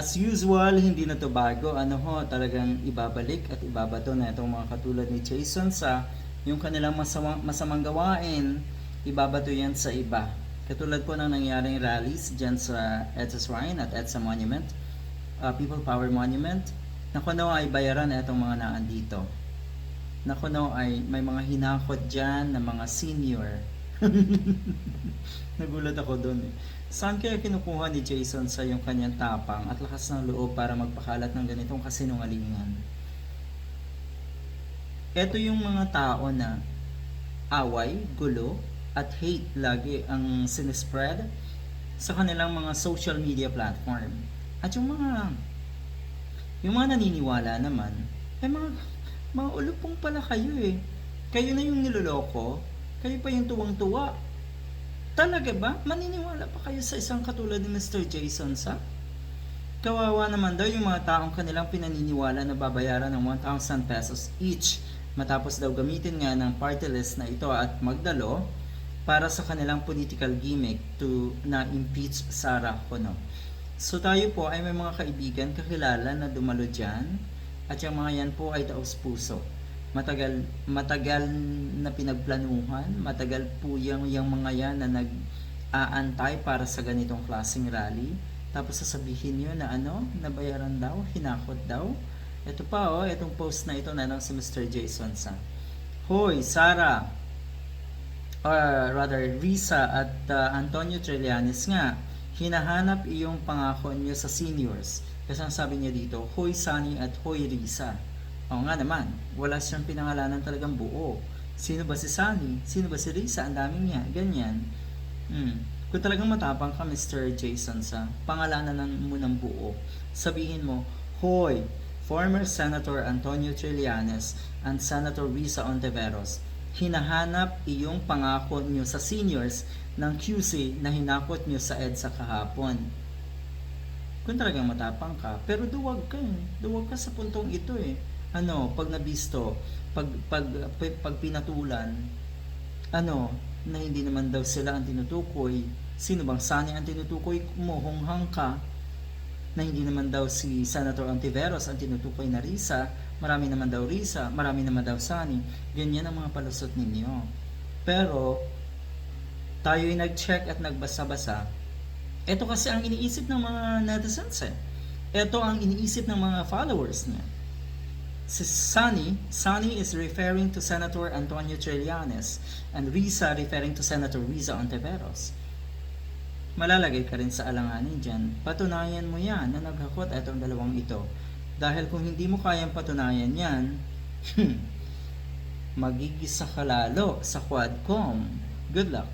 As usual, hindi na to bago. Ano ho, talagang ibabalik at ibabato na itong mga katulad ni Jason sa yung kanilang masamang, masamang gawain, ibabato yan sa iba. Katulad po ng nangyaring rallies dyan sa EDSA Shrine at EDSA Monument, uh, People Power Monument, na kuno ay bayaran na itong mga naandito. Na kuno ay may mga hinakot dyan na mga senior. Nagulat ako doon eh. Saan kaya kinukuha ni Jason sa yung kanyang tapang at lakas ng loob para magpakalat ng ganitong kasinungalingan? Ito yung mga tao na away, gulo, at hate lagi ang sinespread sa kanilang mga social media platform. At yung mga yung mga naniniwala naman, ay mga mga ulupong pala kayo eh. Kayo na yung niloloko, kayo pa yung tuwang-tuwa. Talaga ba? Maniniwala pa kayo sa isang katulad ni Mr. Jason sa? Kawawa naman daw yung mga taong kanilang pinaniniwala na babayaran ng 1,000 pesos each matapos daw gamitin nga ng party list na ito at magdalo para sa kanilang political gimmick to na impeach Sarah Hono. So tayo po ay may mga kaibigan kakilala na dumalo dyan at yung mga yan po ay taos puso. Matagal matagal na pinagplanuhan, matagal po yung, yung mga yan na nag-aantay para sa ganitong klaseng rally. Tapos sasabihin nyo na ano, nabayaran daw, hinakot daw. Ito pa oh, itong post na ito na lang si Mr. Jason sa. Hoy, Sarah, or rather Risa at uh, Antonio Trillanes nga, hinahanap iyong pangako niyo sa seniors. Kasi ang sabi niya dito, Hoy Sunny at Hoy Risa. Oo nga naman, wala siyang pinangalanan talagang buo. Sino ba si Sunny? Sino ba si Risa? Ang daming niya, ganyan. Hmm. Kung talagang matapang ka, Mr. Jason, sa pangalanan ng, mo ng buo, sabihin mo, Hoy, former Senator Antonio Trillanes and Senator Risa Ontiveros, hinahanap iyong pangako niyo sa seniors ng QC na hinakot niyo sa EDSA kahapon. Kung talagang matapang ka, pero duwag ka eh. Duwag ka sa puntong ito eh. Ano, pag nabisto, pag, pag, pag, pag pinatulan, ano, na hindi naman daw sila ang tinutukoy. Sino bang sani ang tinutukoy mo? Honghang ka na hindi naman daw si Senator Antiveros ang tinutukoy na Risa, marami naman daw Risa, marami naman daw Sani. Ganyan ang mga palusot ninyo. Pero, tayo'y nag-check at nagbasa-basa. Ito kasi ang iniisip ng mga netizens eh. Ito ang iniisip ng mga followers niya. Si Sunny, Sunny is referring to Senator Antonio Trillanes and Risa referring to Senator Risa Ontiveros. Malalagay ka rin sa alanganin dyan. Patunayan mo yan na naghakot itong dalawang ito. Dahil kung hindi mo kayang patunayan yan, magigisa ka lalo sa Quadcom. Good luck!